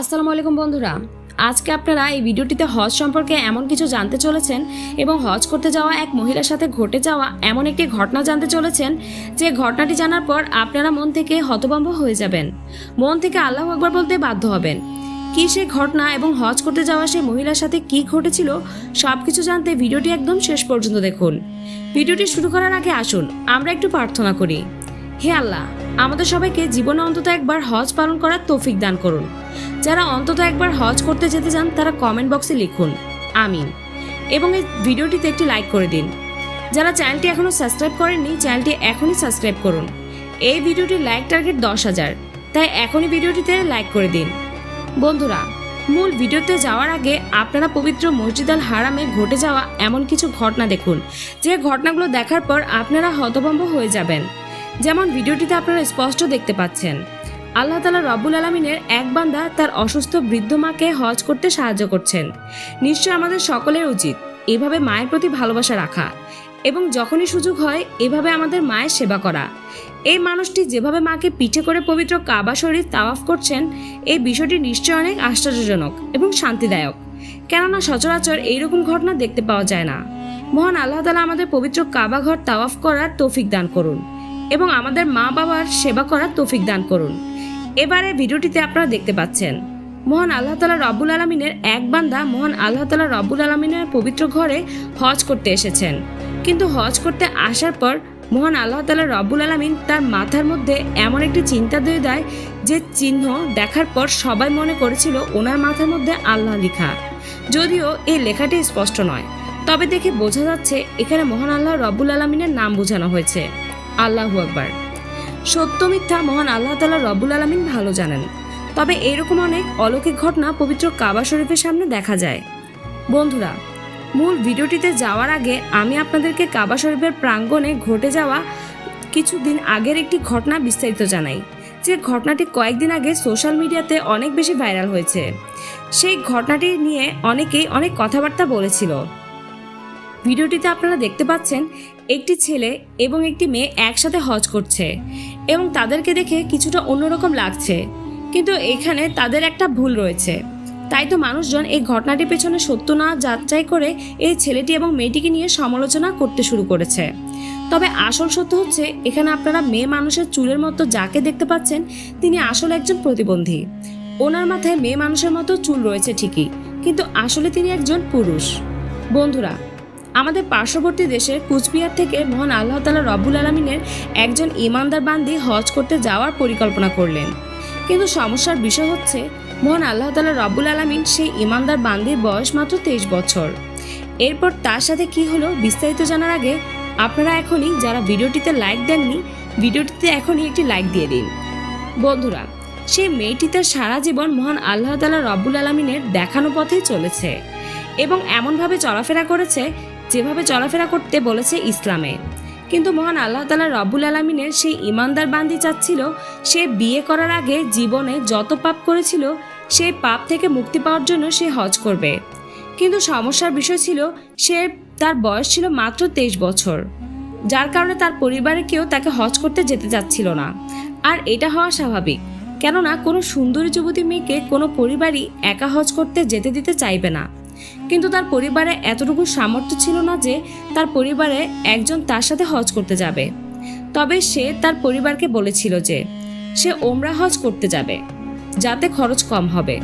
আসসালামু আলাইকুম বন্ধুরা। আজকে আপনারা এই ভিডিওটিতে হজ সম্পর্কে এমন কিছু জানতে চলেছেন এবং হজ করতে যাওয়া এক মহিলার সাথে ঘটে যাওয়া এমন একটি ঘটনা জানতে চলেছেন, যে ঘটনাটি জানার পর আপনারা মন থেকে হতভম্ব হয়ে যাবেন। মন থেকে আল্লাহ আকবার বলতে বাধ্য হবেন। কি সে ঘটনা এবং হজ করতে যাওয়া সেই মহিলার সাথে কি ঘটেছিল সব কিছু জানতে ভিডিওটি একদম শেষ পর্যন্ত দেখুন। ভিডিওটি শুরু করার আগে আসুন, আমরা একটু প্রার্থনা করি। হে আল্লাহ আমাদের সবাইকে জীবনে অন্তত একবার হজ পালন করার তৌফিক দান করুন। যারা অন্তত একবার হজ করতে যেতে চান, তারা কমেন্ট বক্সে লিখুন, আমিন। এবং এই ভিডিওটিতে একটি লাইক করে দিন। যারা চ্যানেলটি এখনও সাবস্ক্রাইব করেননি চ্যানেলটি এখনই সাবস্ক্রাইব করুন। এই ভিডিওটির লাইক টার্গেট দশ হাজার। তাই এখনই ভিডিওটিতে লাইক করে দিন। বন্ধুরা, মূল ভিডিওতে যাওয়ার আগে আপনারা পবিত্র মসজিদ আল হারামে ঘটে যাওয়া এমন কিছু ঘটনা দেখুন। যে ঘটনাগুলো দেখার পর আপনারা হতভম্ব হয়ে যাবেন। যেমন ভিডিওটিতে আপনারা স্পষ্ট দেখতে পাচ্ছেন। আল্লাহ তালা রব্বুল আলমিনের এক বান্দা তার অসুস্থ বৃদ্ধ মাকে হজ করতে সাহায্য করছেন। নিশ্চয় আমাদের সকলের উচিত এভাবে মায়ের প্রতি ভালোবাসা রাখা এবং যখনই সুযোগ হয় এভাবে আমাদের মায়ের সেবা করা। এই মানুষটি যেভাবে মাকে পিঠে করে পবিত্র কাবা শরীফ তাওয়াফ করছেন, এই বিষয়টি নিশ্চয় অনেক আশ্চর্যজনক এবং শান্তিদায়ক। কেননা সচরাচর এইরকম ঘটনা দেখতে পাওয়া যায় না। মহান আল্লাহ তালা আমাদের পবিত্র কাবা ঘর তাওয়াফ করার তৌফিক দান করুন। এবং আমাদের মা বাবার সেবা করার তৌফিক দান করুন। এবারে ভিডিওটিতে আপনারা দেখতে পাচ্ছেন, মহান আল্লাহ তালা রব্বুল আলমিনের এক বান্দা মহান আল্লাহ তালা রব্বুল আলমিনের পবিত্র ঘরে হজ করতে এসেছেন। কিন্তু হজ করতে আসার পর মহান আল্লাহ তালা রব্বুল আলমিন তার মাথার মধ্যে এমন একটি চিন্তা দিয়ে দেয় যে চিহ্ন দেখার পর সবাই মনে করেছিল ওনার মাথার মধ্যে আল্লাহ লেখা। যদিও এই লেখাটি স্পষ্ট নয়, তবে দেখে বোঝা যাচ্ছে এখানে মহান আল্লাহ রব্বুল আলমিনের নাম বোঝানো হয়েছে। আল্লাহু আকবার। সত্য, মিথ্যা, মহান আল্লাহ তালা রব্বুল আলমিন ভালো জানেন। তবে এরকম অনেক অলৌকিক ঘটনা পবিত্র কাবা শরীফের সামনে দেখা যায়। বন্ধুরা, মূল ভিডিওটিতে যাওয়ার আগে আমি আপনাদেরকে কাবা শরীফের প্রাঙ্গণে ঘটে যাওয়া কিছুদিন আগের একটি ঘটনা বিস্তারিত জানাই। যে ঘটনাটি কয়েকদিন আগে সোশ্যাল মিডিয়াতে অনেক বেশি ভাইরাল হয়েছে। সেই ঘটনাটি নিয়ে অনেকেই অনেক কথাবার্তা বলেছিল। ভিডিওটিতে আপনারা দেখতে পাচ্ছেন একটি ছেলে এবং একটি মেয়ে একসাথে হজ করছে এবং তাদেরকে দেখে কিছুটা অন্যরকম লাগছে। কিন্তু এখানে তাদের একটা ভুল রয়েছে। তাই তো মানুষজন এই ঘটনাটির পেছনে সত্য না যাচাই করে এই ছেলেটি এবং মেয়েটিকে নিয়ে সমালোচনা করতে শুরু করেছে। তবে আসল সত্য হচ্ছে, এখানে আপনারা মেয়ে মানুষের চুলের মতো যাকে দেখতে পাচ্ছেন, তিনি আসলে একজন প্রতিবন্ধী। ওনার মাথায় মেয়ে মানুষের মতো চুল রয়েছে ঠিকই, কিন্তু আসলে তিনি একজন পুরুষ। বন্ধুরা আমাদের পার্শ্ববর্তী দেশের কুচবিহার থেকে মহান আল্লাহ তালা রব্বুল আলমিনের একজন ইমানদার বান্দি হজ করতে যাওয়ার পরিকল্পনা করলেন। কিন্তু সমস্যার বিষয় হচ্ছে, মহান আল্লাহ তালা রব্বুল আলমিন সেই ইমানদার বান্দির বয়স মাত্র তেইশ বছর। এরপর তার সাথে কি হলো বিস্তারিত জানার আগে আপনারা এখনই যারা ভিডিওটিতে লাইক দেননি, ভিডিওটিতে এখনই একটি লাইক দিয়ে দিন। বন্ধুরা, সেই মেয়েটি তার সারা জীবন মহান আল্লাহ তালা রব্বুল আলমিনের দেখানো পথেই চলেছে এবং এমনভাবে চলাফেরা করেছে যেভাবে চলাফেরা করতে বলেছে ইসলামে। কিন্তু মহান আল্লাহ তালা রব্বুল আলমিনের সেই ইমানদার বান্দি চাচ্ছিল, সে বিয়ে করার আগে জীবনে যত পাপ করেছিল সেই পাপ থেকে মুক্তি পাওয়ার জন্য সে হজ করবে। কিন্তু সমস্যার বিষয় ছিল, সে তার বয়স ছিল মাত্র তেইশ বছর। যার কারণে তার পরিবারে কেউ তাকে হজ করতে যেতে চাচ্ছিল না। আর এটা হওয়া স্বাভাবিক, কেননা কোনো সুন্দরী যুবতী মেয়েকে কোনো পরিবারই একা হজ করতে যেতে দিতে চাইবে না। কিন্তু তার পরিবারে এতটুকু সামর্থ্য ছিল না যে তার পরিবারে একজন তার সাথে হজ করতে যাবে। তবে সে তার পরিবারকে বলেছিল যে সে ওমরা হজ করতে যাবে, যাতে খরচ কম হবে।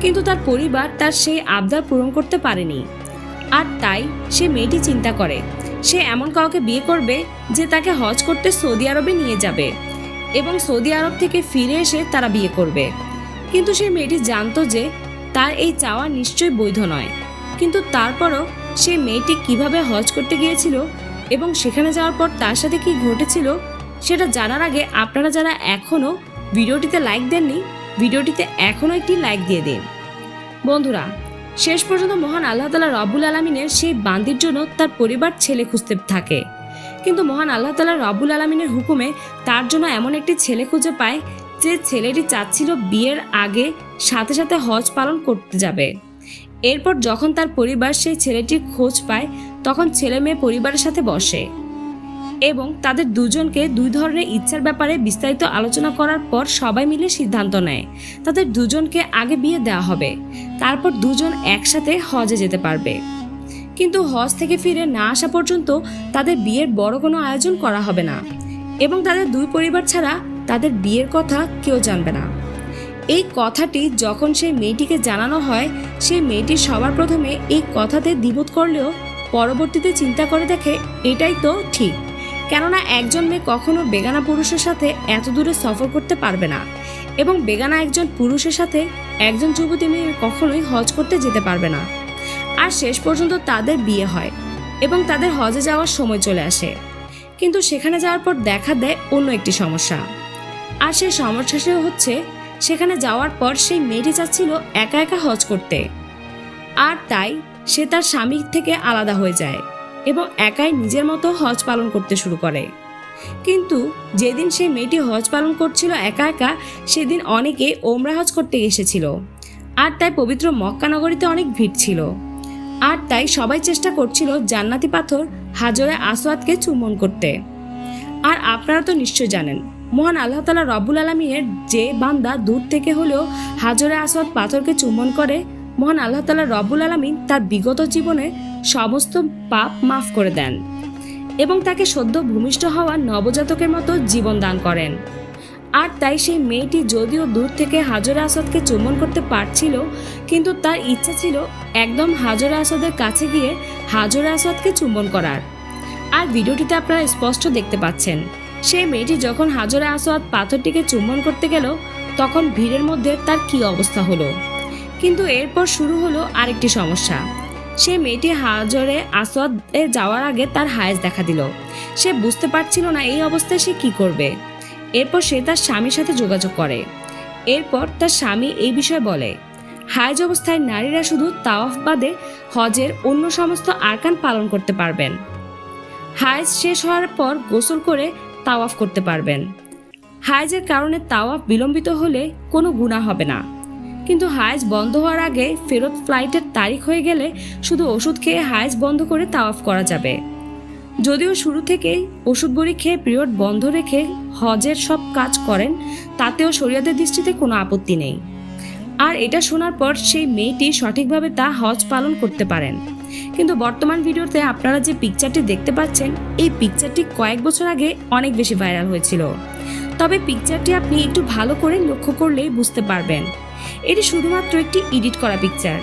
কিন্তু তার পরিবার তার সেই আবদার পূরণ করতে পারেনি। আর তাই সে মেয়েটি চিন্তা করে, সে এমন কাউকে বিয়ে করবে যে তাকে হজ করতে সৌদি আরবে নিয়ে যাবে এবং সৌদি আরব থেকে ফিরে এসে তারা বিয়ে করবে। কিন্তু সেই মেয়েটি জানতো যে তার এই চাওয়া নিশ্চয়ই বৈধ নয়। কিন্তু তারপরও সেই মেয়েটি কীভাবে হজ করতে গিয়েছিল এবং সেখানে যাওয়ার পর তার সাথে কি ঘটেছিল, সেটা জানার আগে আপনারা যারা এখনও ভিডিওটিতে লাইক দেননি, ভিডিওটিতে এখনও একটি লাইক দিয়ে দিন। বন্ধুরা, শেষ পর্যন্ত মহান আল্লাহ তালা রব্বুল আলমিনের সেই বান্দির জন্য তার পরিবার ছেলে খুঁজতে থাকে। কিন্তু মহান আল্লাহ তালা রব্বুল আলমিনের হুকুমে তার জন্য এমন একটি ছেলে খুঁজে পায় যে ছেলেটি চাচ্ছিল বিয়ের আগে সাথে সাথে হজ পালন করতে যাবে। এরপর যখন তার পরিবার সেই ছেলেটির খোঁজ পায়, তখন ছেলে মেয়ে পরিবারের সাথে বসে এবং তাদের দুজনকে দুই ধরনের ইচ্ছার ব্যাপারে বিস্তারিত আলোচনা করার পর সবাই মিলে সিদ্ধান্ত নেয়, তাদের দুজনকে আগে বিয়ে দেওয়া হবে, তারপর দুজন একসাথে হজে যেতে পারবে। কিন্তু হজ থেকে ফিরে না আসা পর্যন্ত তাদের বিয়ের বড় কোনো আয়োজন করা হবে না এবং তাদের দুই পরিবার ছাড়া তাদের বিয়ের কথা কেউ জানবে না। এই কথাটি যখন সেই মেয়েটিকে জানানো হয়, সেই মেয়েটি সবার প্রথমে এই কথাতে দ্বিবোধ করলেও পরবর্তীতে চিন্তা করে দেখে এটাই তো ঠিক। কেননা একজন মেয়ে কখনো বেগানা পুরুষের সাথে এত দূরে সফর করতে পারবে না এবং বেগানা একজন পুরুষের সাথে একজন যুবতী মেয়ে কখনোই হজ করতে যেতে পারবে না। আর শেষ পর্যন্ত তাদের বিয়ে হয় এবং তাদের হজে যাওয়ার সময় চলে আসে। কিন্তু সেখানে যাওয়ার পর দেখা দেয় অন্য একটি সমস্যা। আর সেই সমস্যাটি হচ্ছে, সেখানে যাওয়ার পর সেই মেয়েটি চাচ্ছিল একা একা হজ করতে। আর তাই সে তার স্বামীর থেকে আলাদা হয়ে যায় এবং একাই নিজের মতো হজ পালন করতে শুরু করে। কিন্তু যেদিন সেই মেয়েটি হজ পালন করছিল একা একা, সেদিন অনেকে ওমরা হজ করতে এসেছিল। আর তাই পবিত্র মক্কানগরীতে অনেক ভিড় ছিল। আর তাই সবাই চেষ্টা করছিল জান্নাতি পাথর হাজরে আসওয়াদকে চুম্বন করতে। আর আপনারা তো নিশ্চয় জানেন মহান আল্লাহ তালা রব্বুল আলমিনের যে বান্দা দূর থেকে হলেও হাজরে আসওয়াদ পাথরকে চুম্বন করে, মহান আল্লাহ তালা রব্বুল আলমিন তার বিগত জীবনে সমস্ত পাপ মাফ করে দেন এবং তাকে সদ্য ভূমিষ্ঠ হওয়া নবজাতকের মতো জীবন দান করেন। আর তাই সেই মেয়েটি যদিও দূর থেকে হাজরে আসাদকে চুম্বন করতে পারছিল, কিন্তু তার ইচ্ছা ছিল একদম হাজরে আসাদের কাছে গিয়ে হাজরে আসাদকে চুম্বন করার। আর ভিডিওটিতে আপনারা স্পষ্ট দেখতে পাচ্ছেন। সেই মেয়েটি যখন হাজরে আসওয়াদ পাথরটিকে চুম্বন করতে গেল, তখন ভিড়ের মধ্যে তার কি অবস্থা হলো? কিন্তু এরপর শুরু হলো আরেকটি সমস্যা। সে মেয়েটি হাজরে আসওয়াদে যাওয়ার আগে তার হায়েস দেখা দিল। সে বুঝতে পারছিল না এই অবস্থায় সে কি করবে। এরপর সে তার স্বামীর সাথে যোগাযোগ করে। এরপর তার স্বামী এই বিষয়ে বলে, হায়েজ অবস্থায় নারীরা শুধু তাওয়াফ বাদে হজের অন্য সমস্ত আরকান পালন করতে পারবেন। হায়েজ শেষ হওয়ার পর গোসল করে তাওয়াফ করতে পারবেন। হায়েজের কারণে তাওয়াফ বিলম্বিত হলে কোনো গুণা হবে না। কিন্তু হায়েজ বন্ধ হওয়ার আগে ফেরত ফ্লাইটের তারিখ হয়ে গেলে শুধু ওষুধ খেয়ে হায়েজ বন্ধ করে তাওয়াফ করা যাবে। যদিও শুরু থেকেই ওষুধ বড়ি খেয়ে পিরিয়ড বন্ধ রেখে হজের সব কাজ করেন, তাতেও শরীয়তের দৃষ্টিতে কোনো আপত্তি নেই। আর এটা শোনার পর সেই মেয়েটি সঠিকভাবে তা হজ পালন করতে পারেন। কিন্তু বর্তমান ভিডিওতে আপনারা যে পিকচারটি দেখতে পাচ্ছেন, এই পিকচারটি কয়েক বছর আগে অনেক বেশি ভাইরাল হয়েছিল। তবে পিকচারটি আপনি একটু ভালো করে লক্ষ্য করলেই বুঝতে পারবেন। এটি শুধুমাত্র একটি এডিট করা পিকচার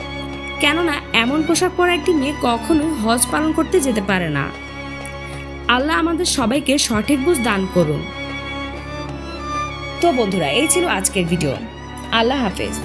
কেননা, এমন পোশাক পরা একটি মেয়ে কখনোই হজ পালন করতে যেতে পারে না। আল্লাহ আমাদের সবাইকে সঠিক বুঝ দান করুন। তো বন্ধুরা, এই ছিল আজকের ভিডিও আল্লাহ হাফেজ।